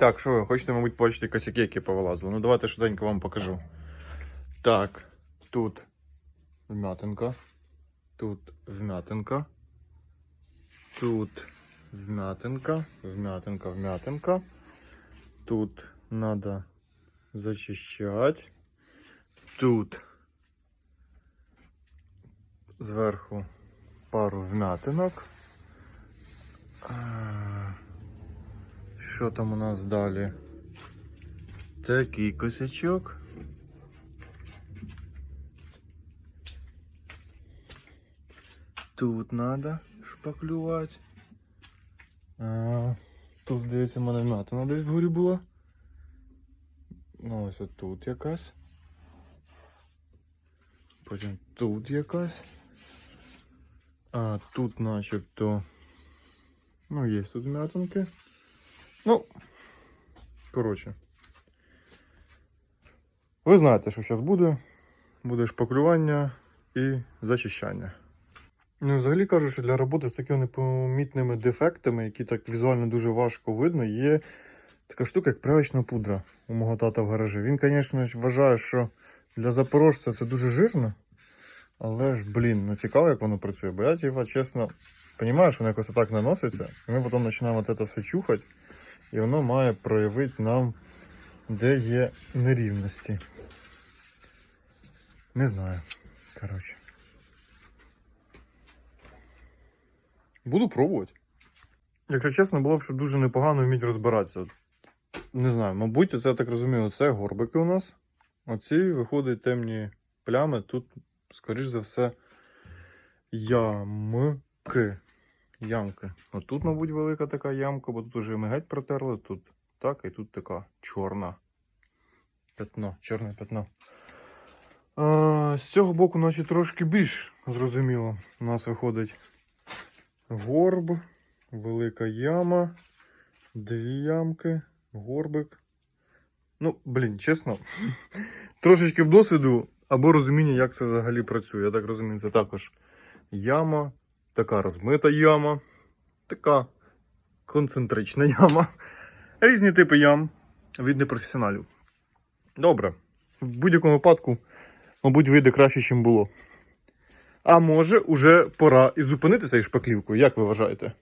Так, що ви хочете, мабуть, побачити косяки, які повилазили. Ну, давайте швиденько вам покажу. Так, тут вмятинка. Тут вмятинка. Тут вмятинка, вмятинка, вмятинка. Тут надо зачищать. Тут зверху пару вмятинок. Що там у нас далі? Такий косячок. Тут надо шпаклювати. А, тут, здається, в мене вмятина десь вгорі була. Ну, ось тут якась. Потім тут якась. А тут начебто. Ну, є тут вмятинки. Ну, коротше. Ви знаєте, що зараз буде. Буде шпаклювання і зачищання. Ну, взагалі кажу, що для роботи з такими непомітними дефектами, які так візуально дуже важко видно, є така штука, як правочна пудра у мого тата в гаражі. Він, звісно, вважає, що для запорожця це дуже жирно. Але ж, блін, ну цікаво, як воно працює. Бо я, типа, чесно, розумію, що воно якось отак наноситься, і ми потім починаємо це все чухати, і воно має проявити нам, де є нерівності. Не знаю. Коротше. Буду пробувати. Якщо чесно, було б ще дуже непогано вміти розбиратися. Не знаю, мабуть, це я так розумію, це горбики у нас. Оці виходять темні плями. Тут, скоріш за все, ямки. Ямки. Отут, мабуть, велика така ямка, бо тут уже ми геть протерли. Тут так, і тут така чорна. Пятно, чорне пятно. А, з цього боку, наче трошки більш зрозуміло. У нас виходить горб, велика яма, дві ямки, горбик. Ну, блін, чесно, трошечки б досвіду або розуміння, як це взагалі працює. Я так розумію, це також яма, така розмита яма, така концентрична яма. Різні типи ям від непрофесіоналів. Добре. В будь-якому випадку, мабуть, вийде краще, ніж було. А може, уже пора і зупинити цю шпаклівку, як ви вважаєте?